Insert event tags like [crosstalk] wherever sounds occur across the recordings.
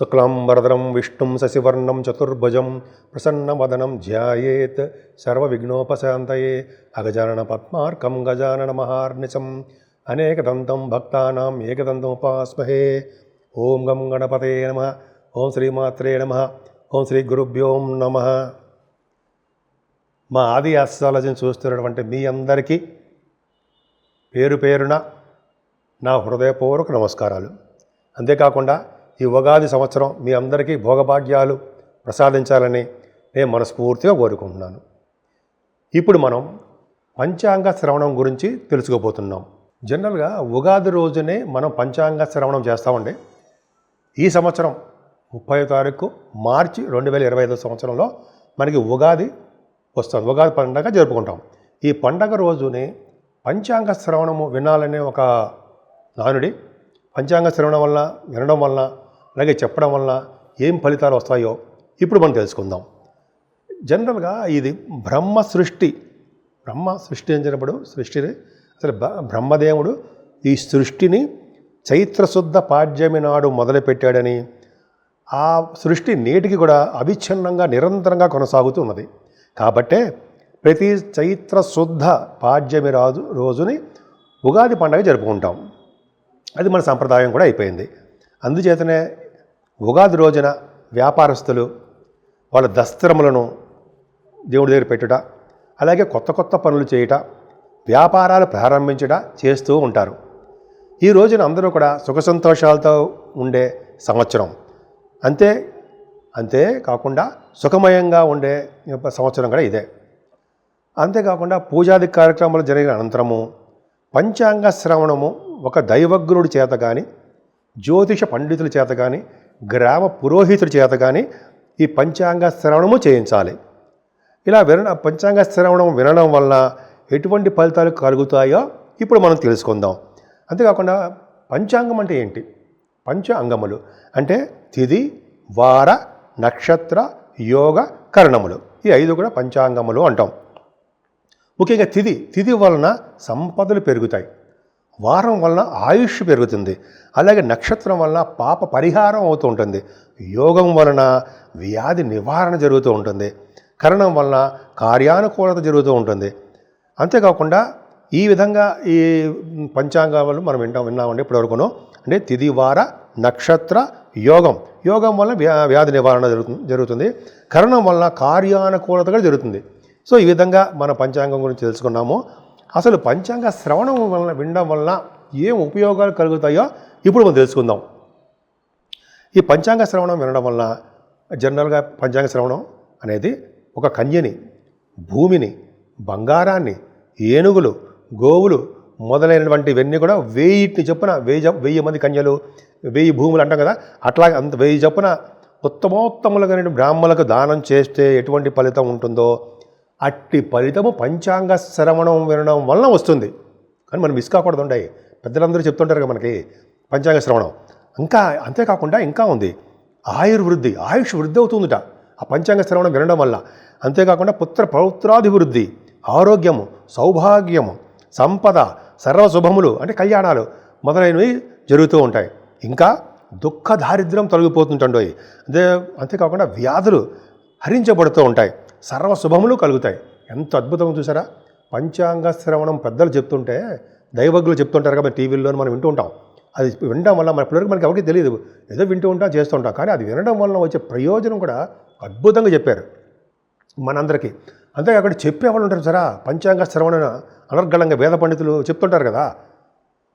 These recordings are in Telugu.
శుక్లాంబరదరం విష్ణుం శశివర్ణం చతుర్భుజం ప్రసన్నవదనం ధ్యాయేత్ సర్వవిఘ్నోపశాంతయే అగజానన పద్మార్కం గజానన మహార్నిశం అనేకదంతం భక్తానాం ఏకదంతముపాస్మహే ఓం గం గణపతే నమ. ఓం శ్రీమాత్రే నమ. ఓం శ్రీ గురుభ్యోం నమ. మా ఆది ఆస్ట్రాలజీని చూస్తున్నటువంటి మీ అందరికీ పేరు పేరున నా హృదయపూర్వక నమస్కారాలు. అంతేకాకుండా ఈ ఉగాది సంవత్సరం మీ అందరికీ భోగభాగ్యాలు ప్రసాదించాలని నేను మనస్ఫూర్తిగా కోరుకుంటున్నాను. ఇప్పుడు మనం పంచాంగ శ్రవణం గురించి తెలుసుకోబోతున్నాం. జనరల్గా ఉగాది రోజునే మనం పంచాంగ శ్రవణం చేస్తామండి. ఈ సంవత్సరం ముప్పై తారీఖు మార్చి రెండు వేల ఇరవై ఐదు సంవత్సరంలో మనకి ఉగాది వస్తుంది. ఉగాది పండగ జరుపుకుంటాం. ఈ పండగ రోజునే పంచాంగ శ్రవణము వినాలనే ఒక నానుడి పంచాంగ శ్రవణం వల్ల వినడం వల్ల అలాగే చెప్పడం వల్ల ఏం ఫలితాలు వస్తాయో ఇప్పుడు మనం తెలుసుకుందాం. జనరల్గా ఇది బ్రహ్మ సృష్టి. బ్రహ్మ సృష్టి అంచినప్పుడు సృష్టిని అసలు బ్రహ్మదేవుడు ఈ సృష్టిని చైత్రశుద్ధ పాడ్యమి నాడు మొదలుపెట్టాడని ఆ సృష్టి నేటికి కూడా అవిచ్ఛిన్నంగా నిరంతరంగా కొనసాగుతూ ఉన్నది. కాబట్టే ప్రతి చైత్రశుద్ధ పాడ్యమి రాజు రోజుని ఉగాది పండగ జరుపుకుంటాం. అది మన సంప్రదాయం కూడా అయిపోయింది. అందుచేతనే ఉగాది రోజున వ్యాపారస్తులు వాళ్ళ దస్త్రములను దేవుడి దగ్గర పెట్టుట అలాగే కొత్త కొత్త పనులు చేయుట వ్యాపారాలు ప్రారంభించుట చేస్తూ ఉంటారు. ఈ రోజున అందరూ కూడా సుఖ సంతోషాలతో ఉండే సంవత్సరం. అంతే అంతే కాకుండా సుఖమయంగా ఉండే సంవత్సరం కూడా ఇదే. అంతేకాకుండా పూజాది కార్యక్రమాలు జరిగిన అనంతరము పంచాంగ శ్రవణము ఒక దైవజ్ఞుడి చేత కానీ జ్యోతిష పండితుల చేత కానీ గ్రామ పురోహితుడి చేత కానీ ఈ పంచాంగ శ్రవణము చేయించాలి. ఇలా విన పంచాంగ శ్రవణం వినడం వలన ఎటువంటి ఫలితాలు కలుగుతాయో ఇప్పుడు మనం తెలుసుకుందాం. అంతేకాకుండా పంచాంగం అంటే ఏంటి? పంచ అంగములు అంటే తిది వార నక్షత్ర యోగ కరణములు. ఈ ఐదు కూడా పంచాంగములు అంటాం. ముఖ్యంగా తిది తిది వలన సంపదలు పెరుగుతాయి. వారం వలన ఆయుష్ పెరుగుతుంది. అలాగే నక్షత్రం వలన పాప పరిహారం అవుతూ ఉంటుంది. యోగం వలన వ్యాధి నివారణ జరుగుతూ ఉంటుంది. కరణం వలన కార్యానుకూలత జరుగుతూ ఉంటుంది. అంతేకాకుండా ఈ విధంగా ఈ పంచాంగాలు మనం వింటాం విన్నామండి ఇప్పటివరకును. అంటే తిదివార నక్షత్ర యోగం. యోగం వల్ల వ్యా వ్యాధి నివారణ జరుగుతుంది జరుగుతుంది. కరణం వలన కార్యానుకూలత కూడా జరుగుతుంది. సో ఈ విధంగా మన పంచాంగం గురించి తెలుసుకున్నాము. అసలు పంచాంగ శ్రవణం వలన వినడం వలన ఏం ఉపయోగాలు కలుగుతాయో ఇప్పుడు మనం తెలుసుకుందాం. ఈ పంచాంగ శ్రవణం వినడం వలన జనరల్గా పంచాంగ శ్రవణం అనేది ఒక కన్యని భూమిని బంగారాన్ని ఏనుగులు గోవులు మొదలైనటువంటివన్నీ కూడా వెయ్యిటిని చొప్పున వెయ్యి వెయ్యి మంది కన్యలు వెయ్యి భూములు అంటాం కదా అట్లాగే అంత వెయ్యి చొప్పున ఉత్తమోత్తములుగా బ్రాహ్మణులకు దానం చేస్తే ఎటువంటి ఫలితం ఉంటుందో అట్టి ఫలితము పంచాంగ శ్రవణం వినడం వలన వస్తుంది. కానీ మనం మిస్ కాకూడదు ఉండే పెద్దలందరూ చెప్తుంటారు కదా మనకి పంచాంగ శ్రవణం. ఇంకా అంతేకాకుండా ఇంకా ఉంది. ఆయుర్వృద్ధి ఆయుష్ వృద్ధి అవుతుందిట. ఆ పంచాంగ శ్రవణం వినడం వల్ల. అంతేకాకుండా పుత్ర పౌత్రాభివృద్ధి ఆరోగ్యము సౌభాగ్యము సంపద సర్వశుభములు అంటే కళ్యాణాలు మొదలైనవి జరుగుతూ ఉంటాయి. ఇంకా దుఃఖ దారిద్ర్యం తొలగిపోతుంటుండోయి. అంతే అంతేకాకుండా వ్యాధులు హరించబడుతూ ఉంటాయి. సర్వ శుభములు కలుగుతాయి. ఎంత అద్భుతంగా చూసారా? పంచాంగ శ్రవణం పెద్దలు చెప్తుంటే దైవజ్ఞులు చెప్తుంటారు కాబట్టి టీవీల్లో మనం వింటూ ఉంటాం. అది వినడం వల్ల మన పిల్లలకి మనకి ఎవరికి తెలియదు. ఏదో వింటూ ఉంటాం చేస్తూ ఉంటాం. కానీ అది వినడం వల్ల వచ్చే ప్రయోజనం కూడా అద్భుతంగా చెప్పారు మనందరికీ. అక్కడ చెప్పేవాళ్ళు ఉంటారు సరా పంచాంగ శ్రవణ అనర్గళంగా వేద పండితులు చెప్తుంటారు కదా.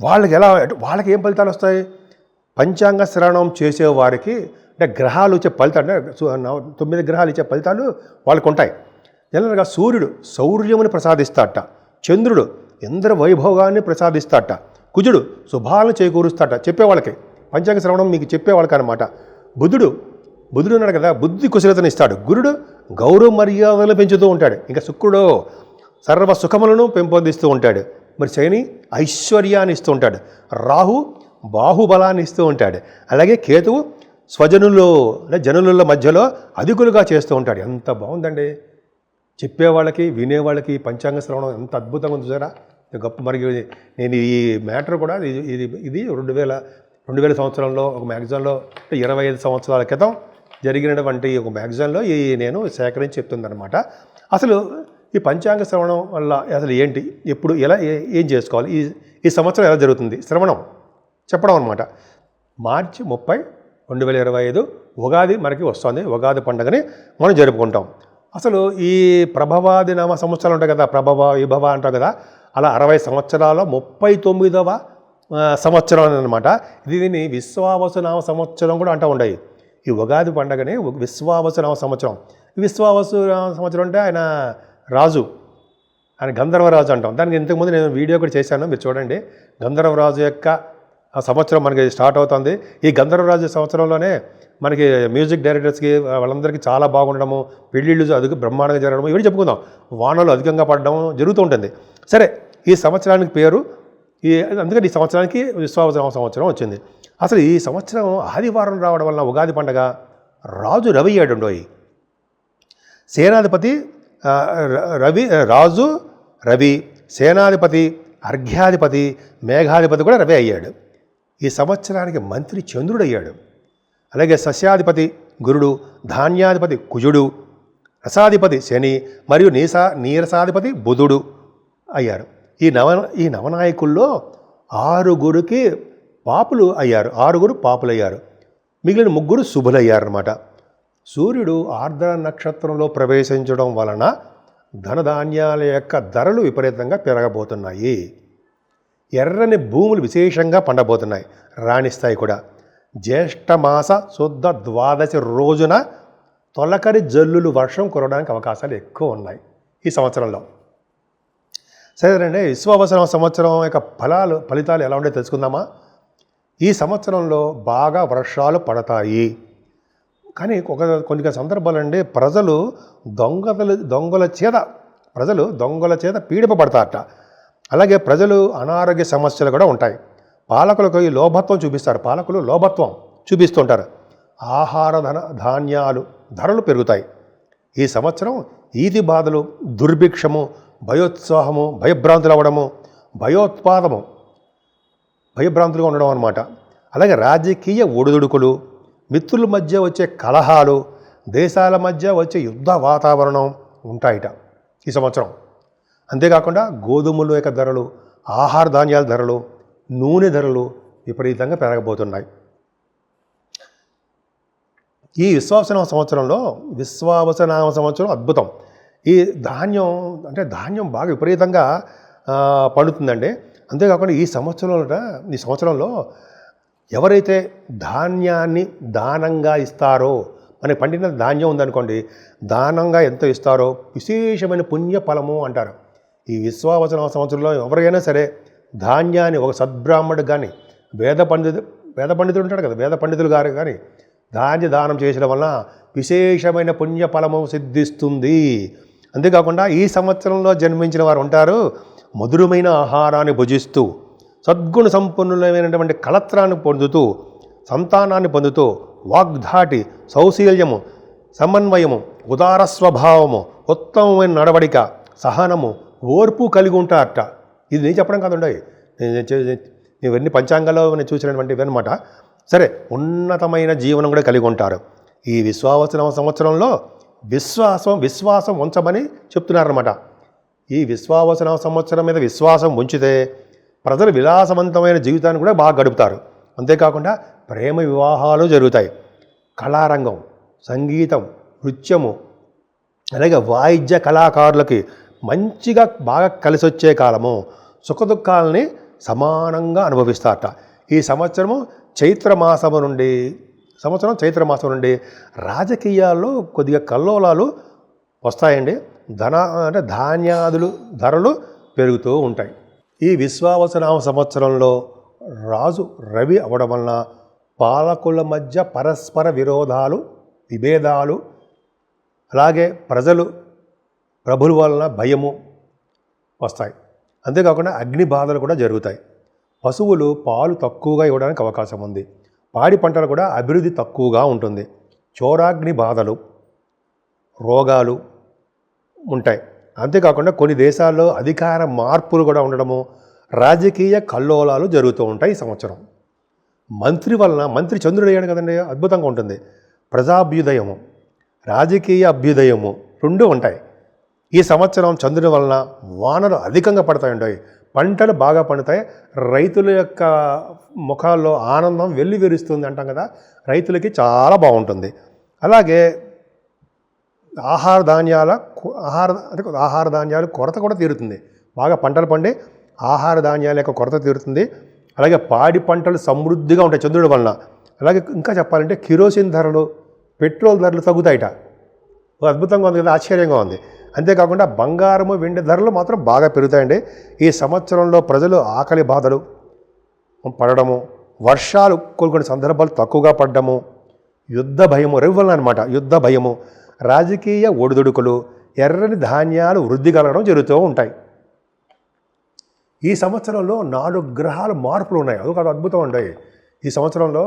వాళ్ళకి ఎలా వాళ్ళకి ఏం ఫలితాలు వస్తాయి? పంచాంగ శ్రవణం చేసేవారికి అంటే గ్రహాలు వచ్చే ఫలితాలు అంటే తొమ్మిది గ్రహాలు ఇచ్చే ఫలితాలు వాళ్ళకు ఉంటాయి. జనరల్గా సూర్యుడు శౌర్యముని ప్రసాదిస్తాట చంద్రుడు ఇంద్ర వైభోగాన్ని ప్రసాదిస్తాట కుజుడు శుభాలను చేకూరుస్తాట చెప్పేవాళ్ళకి. పంచాంగ శ్రవణం మీకు చెప్పేవాళ్ళకి అనమాట బుధుడు బుధుడు ఉన్నాడు కదా బుద్ధి కుశలతను ఇస్తాడు. గురుడు గౌరవ మర్యాదలు పెంచుతూ ఉంటాడు. ఇంకా శుక్రుడు సర్వ సుఖములను పెంపొందిస్తూ ఉంటాడు. మరి శని ఐశ్వర్యాన్ని ఇస్తూ ఉంటాడు. రాహు బాహుబలాన్ని ఇస్తూ ఉంటాడు. అలాగే కేతువు స్వజనులు అంటే జనుల మధ్యలో అధికులుగా చేస్తూ ఉంటాడు. ఎంత బాగుందండి. చెప్పేవాళ్ళకి వినేవాళ్ళకి పంచాంగ శ్రవణం ఎంత అద్భుతంగా ఉంది చూసారా? గొప్ప మరి నేను ఈ మ్యాటర్ కూడా ఇది ఇది ఇది రెండు వేల రెండు వేల సంవత్సరంలో ఒక మ్యాగజైన్లో ఇరవై ఐదు సంవత్సరాల క్రితం జరిగినటువంటి ఒక మ్యాగజైన్లో ఈ నేను సేకరించి చెప్తుందనమాట అసలు ఈ పంచాంగ శ్రవణం వల్ల అసలు ఏంటి? ఎప్పుడు ఎలా ఏ- ఏం చేసుకోవాలి? ఈ ఈ సంవత్సరం ఎలా జరుగుతుంది? శ్రవణం చెప్పడం అనమాట మార్చి ముప్పై రెండు వేల ఇరవై ఐదు ఉగాది మనకి వస్తుంది. ఉగాది పండుగని మనం జరుపుకుంటాం. అసలు ఈ ప్రభవాది నామ సంవత్సరాలు ఉంటాయి కదా ప్రభవ విభవ అంటారు కదా అలా అరవై సంవత్సరాల ముప్పై తొమ్మిదవ సంవత్సరం అనమాట దీనిని విశ్వావసునామ సంవత్సరం కూడా అంటూ ఉండయి ఈ ఉగాది పండగని విశ్వావసునామ సంవత్సరం. విశ్వావసునామ సంవత్సరం అంటే ఆయన రాజు ఆయన గంధర్వరాజు అంటాం. దానికి ఇంతకుముందు నేను వీడియో కూడా చేశాను మీరు చూడండి. గంధర్వరాజు యొక్క ఆ సంవత్సరం మనకి స్టార్ట్ అవుతుంది. ఈ గంధర్వరాజు సంవత్సరంలోనే మనకి మ్యూజిక్ డైరెక్టర్స్కి వాళ్ళందరికీ చాలా బాగుండడము పెళ్ళిళ్ళు అధిక బ్రహ్మాండంగా జరగడం ఇవన్నీ చెప్పుకుందాం. వానలు అధికంగా పడడం జరుగుతూ ఉంటుంది. సరే ఈ సంవత్సరానికి పేరు ఈ అందుకని ఈ సంవత్సరానికి విశ్వావసరం సంవత్సరం వచ్చింది. అసలు ఈ సంవత్సరం ఆదివారం రావడం వల్ల ఉగాది పండగ రాజు రవి ఏడుండోయి సేనాధిపతి ర- రవి రాజు రవి సేనాధిపతి అర్ఘ్యాధిపతి మేఘాధిపతి కూడా రవి అయ్యాడు. ఈ సంవత్సరానికి మంత్రి చంద్రుడు అయ్యాడు అలాగే సస్యాధిపతి గురుడు ధాన్యాధిపతి కుజుడు రసాధిపతి శని మరియు నీసా నీరసాధిపతి బుధుడు అయ్యారు. ఈ నవ ఈ నవనాయకుల్లో ఆరుగురికి పాపులు అయ్యారు. ఆరుగురు పాపులయ్యారు. మిగిలిన ముగ్గురు శుభులయ్యారన్నమాట. సూర్యుడు ఆర్ద్ర నక్షత్రంలో ప్రవేశించడం వలన ధనధాన్యాల యొక్క ధరలు విపరీతంగా పెరగబోతున్నాయి. ఎర్రని భూములు విశేషంగా పండబోతున్నాయి. రాణిస్తాయి కూడా. జ్యేష్ఠమాస శుద్ధ ద్వాదశి రోజున తొలకరి జల్లులు వర్షం కురవడానికి అవకాశాలు ఎక్కువ ఉన్నాయి ఈ సంవత్సరంలో. సరేనండి విశ్వావసరం సంవత్సరం యొక్క ఫలాలు ఫలితాలు ఎలా ఉండే తెలుసుకుందామా? ఈ సంవత్సరంలో బాగా వర్షాలు పడతాయి. కానీ ఒక కొన్ని సందర్భాలండి ప్రజలు దొంగల దొంగల చేత ప్రజలు దొంగల చేత పీడిపబడతారట. అలాగే ప్రజలు అనారోగ్య సమస్యలు కూడా ఉంటాయి. పాలకులకు ఈ లోభత్వం చూపిస్తారు. పాలకులు లోభత్వం చూపిస్తుంటారు. ఆహార ధన ధాన్యాలు ధరలు పెరుగుతాయి. ఈ సంవత్సరం ఈది బాధలు దుర్భిక్షము భయోత్సాహము భయభ్రాంతులు అవ్వడము భయోత్పాదము భయభ్రాంతులుగా ఉండడం అనమాట అలాగే రాజకీయ ఒడిదుడుకులు మిత్రుల మధ్య వచ్చే కలహాలు దేశాల మధ్య వచ్చే యుద్ధ వాతావరణం ఉంటాయిట ఈ సంవత్సరం. అంతేకాకుండా గోధుమల యొక్క ధరలు ఆహార ధాన్యాల ధరలు నూనె ధరలు విపరీతంగా పెరగబోతున్నాయి. ఈ విశ్వాసనామ సంవత్సరంలో విశ్వావసనామ సంవత్సరం అద్భుతం. ఈ ధాన్యం అంటే ధాన్యం బాగా విపరీతంగా పండుతుందండి. అంతేకాకుండా ఈ సంవత్సరంలో ఈ సంవత్సరంలో ఎవరైతే ధాన్యాన్ని దానంగా ఇస్తారో మనకి పండిన ధాన్యం ఉందనుకోండి దానంగా ఎంత ఇస్తారో విశేషమైన పుణ్య ఫలము అంటారు. ఈ విశ్వావసన సంవత్సరంలో ఎవరైనా సరే ధాన్యాన్ని ఒక సద్బ్రాహ్మడు కానీ వేద పండితు వేద పండితుడు ఉంటాడు కదా వేద పండితులు గారు కానీ ధాన్య దానం చేసడం వలన విశేషమైన పుణ్యఫలము సిద్ధిస్తుంది. అంతేకాకుండా ఈ సంవత్సరంలో జన్మించిన వారు ఉంటారు మధురమైన ఆహారాన్ని భుజిస్తూ సద్గుణ సంపన్నులమైనటువంటి కళత్రాన్ని పొందుతూ సంతానాన్ని పొందుతూ వాగ్ధాటి సౌశీల్యము సమన్వయము ఉదార స్వభావము ఉత్తమమైన నడవడిక సహనము ఓర్పు కలిగి ఉంటారట. ఇది నేను చెప్పడం కాదండి నేను ఇవన్నీ పంచాంగాల్లో నేను చూసినటువంటివి అనమాట సరే ఉన్నతమైన జీవనం కూడా కలిగి ఉంటారు. ఈ విశ్వావసన సంవత్సరంలో విశ్వాసం విశ్వాసం ఉంచమని చెప్తున్నారన్నమాట. ఈ విశ్వావసన సంవత్సరం మీద విశ్వాసం ఉంచితే ప్రజలు విలాసవంతమైన జీవితాన్ని కూడా బాగా గడుపుతారు. అంతేకాకుండా ప్రేమ వివాహాలు జరుగుతాయి. కళారంగం సంగీతం నృత్యము అలాగే వాయిద్య కళాకారులకి మంచిగా బాగా కలిసి వచ్చే కాలము సుఖదుఖాలని సమానంగా అనుభవిస్తారట. ఈ సంవత్సరము చైత్రమాసము నుండి సంవత్సరం చైత్రమాసం నుండి రాజకీయాల్లో కొద్దిగా కల్లోలాలు వస్తాయండి. ధన అంటే ధాన్యాదులు ధరలు పెరుగుతూ ఉంటాయి. ఈ విశ్వావసనామ సంవత్సరంలో రాజు రవి అవడం వలన పాలకుల మధ్య పరస్పర విరోధాలు విభేదాలు అలాగే ప్రజలు ప్రభుల వలన భయము వస్తాయి. అంతేకాకుండా అగ్ని బాధలు కూడా జరుగుతాయి. పశువులు పాలు తక్కువగా ఇవ్వడానికి అవకాశం ఉంది. పాడి పంటలు కూడా అభివృద్ధి తక్కువగా ఉంటుంది. చోరాగ్ని బాధలు రోగాలు ఉంటాయి. అంతేకాకుండా కొన్ని దేశాల్లో అధికార మార్పులు కూడా ఉండడము రాజకీయ కల్లోలాలు జరుగుతూ ఉంటాయి ఈ సంవత్సరం. మంత్రి వలన మంత్రి చంద్రుడు అయ్యాడు కదండి అద్భుతంగా ఉంటుంది. ప్రజాభ్యుదయము రాజకీయ అభ్యుదయము రెండు ఉంటాయి. ఈ సంవత్సరం చంద్రుని వలన వానలు అధికంగా పడతాయండి. పంటలు బాగా పండుతాయి. రైతుల యొక్క ముఖాల్లో ఆనందం వెల్లి విరుస్తుంది అంటాం కదా. రైతులకి చాలా బాగుంటుంది. అలాగే ఆహార ధాన్యాల ఆహార అంటే ఆహార ధాన్యాల కొరత కూడా తీరుతుంది. బాగా పంటలు పండి ఆహార ధాన్యాల యొక్క కొరత తీరుతుంది. అలాగే పాడి పంటలు సమృద్ధిగా ఉంటాయి చంద్రుడి వలన. అలాగే ఇంకా చెప్పాలంటే కిరోసిన్ ధరలు పెట్రోల్ ధరలు తగ్గుతాయిట. అద్భుతంగా ఉంది కదా ఆశ్చర్యంగా ఉంది. అంతేకాకుండా బంగారము వెండి ధరలు మాత్రం బాగా పెరుగుతాయండి. ఈ సంవత్సరంలో ప్రజలు ఆకలి బాధలు పడడము వర్షాలు కోలుకునే సందర్భాలు తక్కువగా పడ్డము యుద్ధ భయము రెవ్వల్ అనమాట యుద్ధ భయము రాజకీయ ఒడిదుడుకులు ఎర్రని ధాన్యాలు వృద్ధి కలగడం జరుగుతూ ఉంటాయి. ఈ సంవత్సరంలో నాలుగు గ్రహాలు మార్పులు ఉన్నాయి. అదొక అద్భుతం ఉంటాయి ఈ సంవత్సరంలో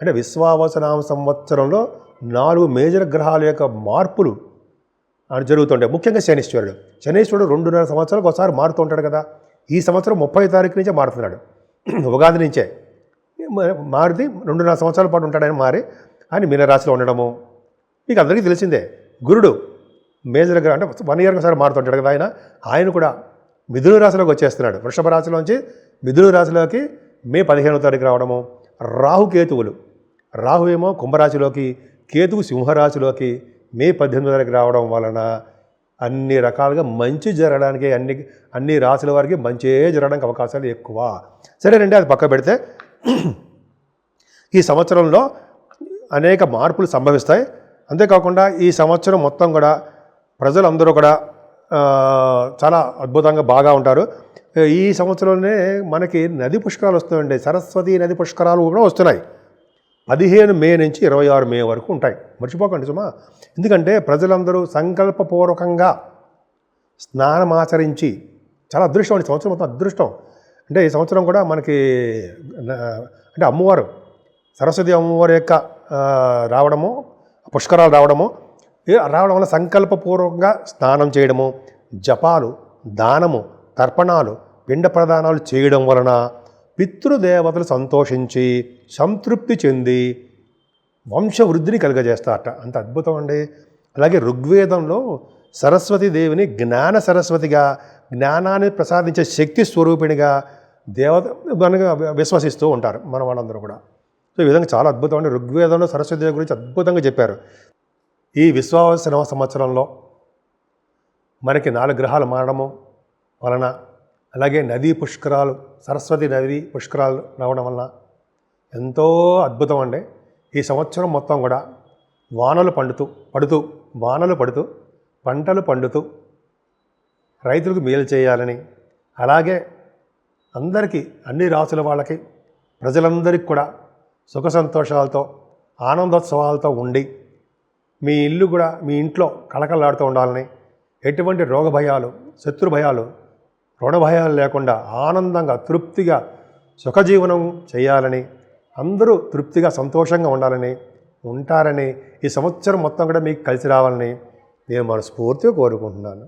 అంటే విశ్వావసనామ సంవత్సరంలో నాలుగు మేజర్ గ్రహాల యొక్క మార్పులు జరుగుతుంటాయి ముఖ్యంగా శనీశ్వరుడు. శనీశ్వరుడు రెండున్నర సంవత్సరాలకు ఒకసారి మారుతూ ఉంటాడు కదా. ఈ సంవత్సరం ముప్పై తారీఖు నుంచే మారుతున్నాడు. [clears throat] ఉగాది నుంచే. మారుతి రెండున్నర సంవత్సరాల పాటు ఉంటాడని మారి ఆయన మీనరాశిలో ఉండడము. మీకు అందరికీ తెలిసిందే. గురుడు మేజర్ గ్రహం అంటే వన్ ఇయర్కి ఒకసారి మారుతుంటాడు కదా ఆయన. ఆయన కూడా మిథున రాశిలోకి వచ్చేస్తున్నాడు. వృషభ రాశిలోంచి మిథున రాశిలోకి మే పదిహేనో తారీఖు రావడము. రాహు కేతువులు. రాహు ఏమో కుంభరాశిలోకి కేతువు సింహరాశిలోకి మే పద్దెనిమిది వరకు రావడం వలన అన్ని రకాలుగా మంచి జరగడానికి అన్ని అన్ని రాశుల వారికి మంచే జరగడానికి అవకాశాలు ఎక్కువ. సరేనండి అది పక్క పెడితే ఈ సంవత్సరంలో అనేక మార్పులు సంభవిస్తాయి. అంతేకాకుండా ఈ సంవత్సరం మొత్తం కూడా ప్రజలందరూ కూడా చాలా అద్భుతంగా బాగా ఉంటారు. ఈ సంవత్సరంలోనే మనకి నది పుష్కరాలు వస్తున్నాయండి. సరస్వతి నది పుష్కరాలు కూడా వస్తున్నాయి. పదిహేను మే నుంచి ఇరవై ఆరు మే వరకు ఉంటాయి. మర్చిపోకండి సుమా. ఎందుకంటే ప్రజలందరూ సంకల్పపూర్వకంగా స్నానమాచరించి చాలా అదృష్టం అండి. ఈ సంవత్సరం మొత్తం అదృష్టం. అంటే ఈ సంవత్సరం కూడా మనకి అంటే అమ్మవారు సరస్వతి అమ్మవారి యొక్క రావడము పుష్కరాలు రావడము రావడం వల్ల సంకల్పపూర్వకంగా స్నానం చేయడము జపాలు దానము తర్పణాలు పిండ ప్రదానాలు చేయడం వలన పితృదేవతలు సంతోషించి సంతృప్తి చెంది వంశవృద్ధిని కలుగజేస్తారట. అంత అద్భుతం అండి. అలాగే ఋగ్వేదంలో సరస్వతి దేవిని జ్ఞాన సరస్వతిగా జ్ఞానాన్ని ప్రసాదించే శక్తి స్వరూపిణిగా దేవత మనగా విశ్వసిస్తూ ఉంటారు మన వాళ్ళందరూ కూడా. సో ఈ విధంగా చాలా అద్భుతం అండి. ఋగ్వేదంలో సరస్వతిదేవి గురించి అద్భుతంగా చెప్పారు. ఈ విశ్వావసన సంవత్సరంలో మనకి నాలుగు గ్రహాలు మారడము వలన అలాగే నదీ పుష్కరాలు సరస్వతి నది పుష్కరాలు రావడం వలన ఎంతో అద్భుతం అండి. ఈ సంవత్సరం మొత్తం కూడా వానలు పండుతూ పడుతూ వానలు పడుతూ పంటలు పండుతూ రైతులకు మేలు చేయాలని అలాగే అందరికీ అన్ని రాసుల వాళ్ళకి ప్రజలందరికీ కూడా సుఖ సంతోషాలతో ఆనందోత్సవాలతో ఉండి మీ ఇల్లు కూడా మీ ఇంట్లో కళకళలాడుతూ ఉండాలని ఎటువంటి రోగ భయాలు శత్రు భయాలు రుణభయాలు లేకుండా ఆనందంగా తృప్తిగా సుఖజీవనం చేయాలని అందరూ తృప్తిగా సంతోషంగా ఉండాలని ఉంటారని ఈ సంవత్సరం మొత్తం కూడా మీకు కలిసి రావాలని నేను మనస్ఫూర్తిగా కోరుకుంటున్నాను.